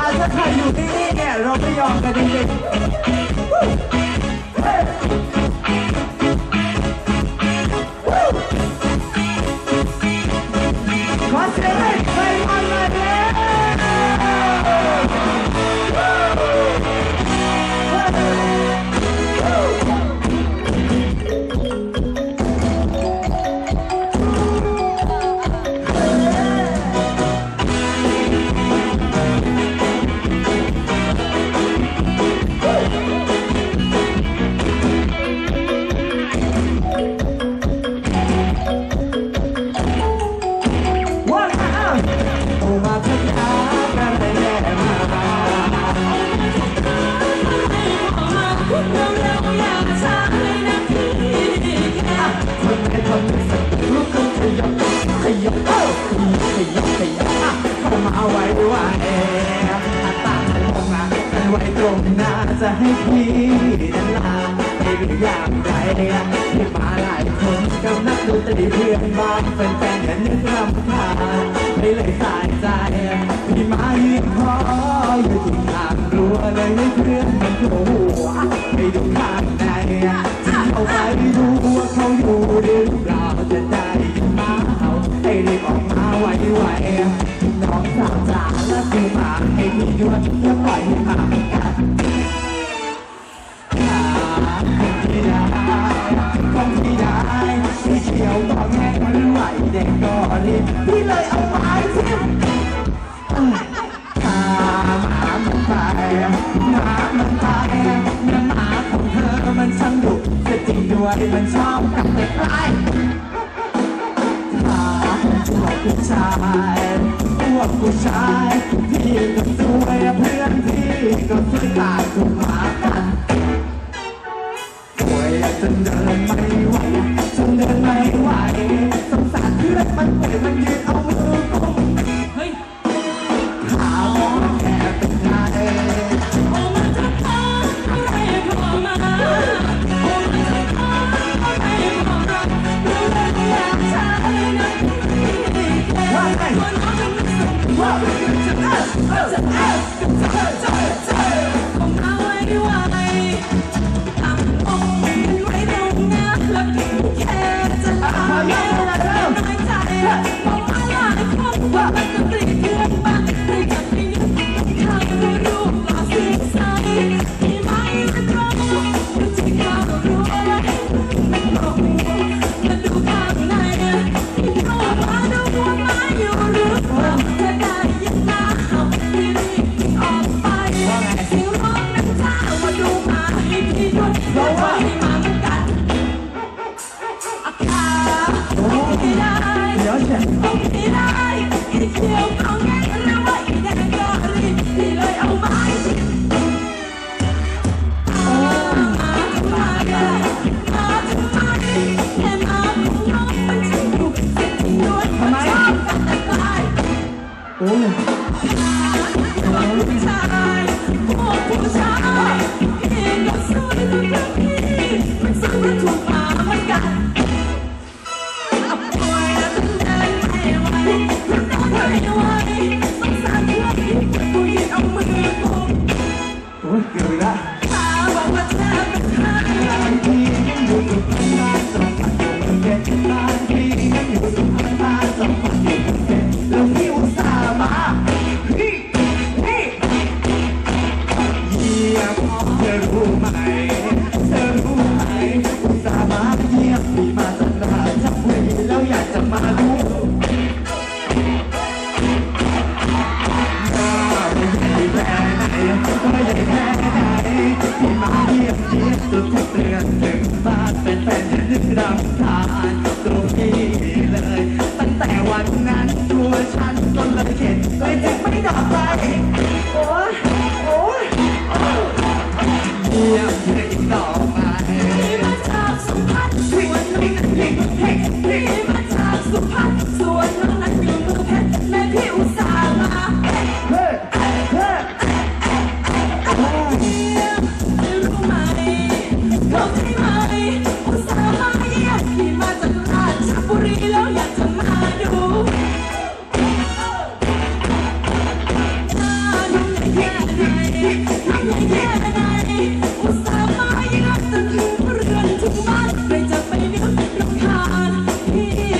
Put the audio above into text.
อาถ้าใครอยู่ที่นี่เนี่ยเราไม่ยอมกันจริง น่าจะให้พี่นั้นลาไม่รู้อย่างไรที่มาหลายคนกำนักดูตีเพื่อนบ้านเป็นแฟนกันยึกรำคาญไม่เลยสายใจพี่มายืมพออยู่ที่ทางรัวเลยให้เพื่อนมันโผล่ พี่เลยเอาไม้ทิ่มตาหามันตายหามันตายน้ำหาของเธอมันช่างดุจะจริงด้วยมันชอบกลับไปใกล้ตาชั่วผู้ชายพวกผู้ชายพี่ก็ซวยเพื่อนพี่ก็สวยตาถูกหมากันป่วยจนเดินไม่ไหว มันสักมันถูกมาเหมือนกัน Thank you.